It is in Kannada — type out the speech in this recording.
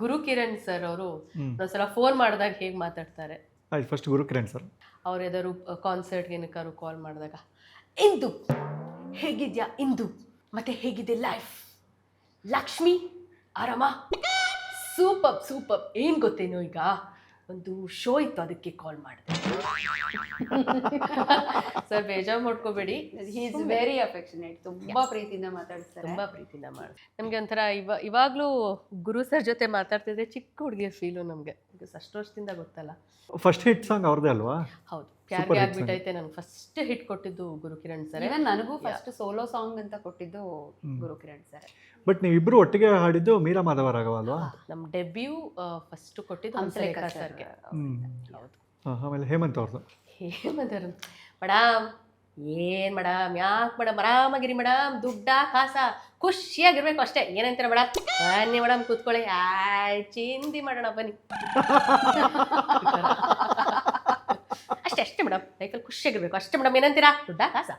ಗುರು ಕಿರಣ್ ಸರ್ ಅವರು. ಒಂದ್ಸಲ ಫೋನ್ ಮಾಡಿದಾಗ ಹೇಗೆ ಮಾತಾಡ್ತಾರೆ? ಆಯ್ತು ಫಸ್ಟ್ ಗುರು ಕಿರಣ್ ಸರ್. ಅವ್ರು ಯಾವ್ದಾದ್ರು ಕಾನ್ಸರ್ಟ್ಗೆ ಏನಕ್ಕಾದ್ರು ಕಾಲ್ ಮಾಡಿದಾಗ ಇಂದು ಹೇಗಿದ್ಯಾ ಇಂದು? ಮತ್ತೆ ಹೇಗಿದೆ ಲೈಫ್ ಲಕ್ಷ್ಮಿ ಆರಾಮ? ಸೂಪರ್ ಸೂಪರ್ ಏನು ಗೊತ್ತೇನೋ ಈಗ? ಒಂದು ಶೋ ಇತ್ತು ಅದಕ್ಕೆ ಕಾಲ್ ಮಾಡಿದೆ. ಸರ್ ಬೇಜಾರು ಮಾಡ್ಕೋಬೇಡಿ. ಈಸ್ ವೆರಿ ಅಫೆಕ್ಷನೇಟ್ ತುಂಬಾ ಪ್ರೀತಿಯಿಂದ ಮಾತಾಡ್ತಾರೆ. ತುಂಬಾ ಪ್ರೀತಿಯಿಂದ ಮಾಡಿ ನಮಗೆ ಒಂಥರ ಇವ ಇವಾಗಲೂ ಗುರು ಸರ್ ಜೊತೆ ಮಾತಾಡ್ತಿದ್ರೆ ಚಿಕ್ಕ ಹುಡುಗಿಯ ಫೀಲು ನಮಗೆ. ಅಷ್ಟು ವರ್ಷದಿಂದ ಗೊತ್ತಲ್ಲ. ಫಸ್ಟ್ ಹಿಟ್ ಸಾಂಗ್ ಅವ್ರದೇ ಅಲ್ವಾ? ಹೌದು. Hit ಆಗ್ಬಿಟ್ಟೈತೆ ನಂಗೆ ಫಸ್ಟ್ ಹಿಟ್ ಕೊಟ್ಟಿದ್ದು ಗುರು ಕಿರಣ್ ಸರ್. ನನಗೂ ಫಸ್ಟ್ ಸೋಲೋ ಸಾಂಗ್ ಅಂತ ಕೊಟ್ಟಿದ್ದು ಗುರು ಕಿರಣ್ ಸರ್. ಬಟ್ ನೀವಿಬ್ರು ಒಟ್ಟಿಗೆ ಹಾಡಿದ್ದು ಮೀರಾ ಮಾಧವ ರಾಘವ ಅಲ್ವಾ? ನಮ್ಮ ಡೆಬ್ಯೂ ಫಸ್ಟ್ ಕೊಟ್ಟಿದ್ದು ಹಂಸಲೇಖ ಸರ್ಗೆ. ಹೌದು. ಆಮೇಲೆ ಹೇಮಂತ್ ಅವ್ರದ್ದು ಹೇಮಂತರು ಮೇಡಮ್, ಏನು ಮೇಡಮ್, ಯಾಕೆ ಮೇಡಮ್? ಆರಾಮಾಗಿರಿ ಮೇಡಮ್, ದುಡ್ಡ, ಕಾಸ? ಖುಷಿಯಾಗಿರ್ಬೇಕು ಅಷ್ಟೇ. ಏನಂತೀರ ಮೇಡಮ್? ಬನ್ನಿ ಮೇಡಮ್, ಕೂತ್ಕೊಳ್ಳಿ. ಆಯ್, ಚಿಂದಿ ಮಾಡೋಣ, ಬನ್ನಿ. ಅಷ್ಟೇ ಅಷ್ಟೇ ಮೇಡಮ್. ಲೈಫಲ್ಲಿ ಖುಷಿಯಾಗಿರ್ಬೇಕು. ಅಷ್ಟೇ ಮೇಡಮ್. ಏನಂತೀರಾ? ದುಡ್ಡ, ಕಾಸ?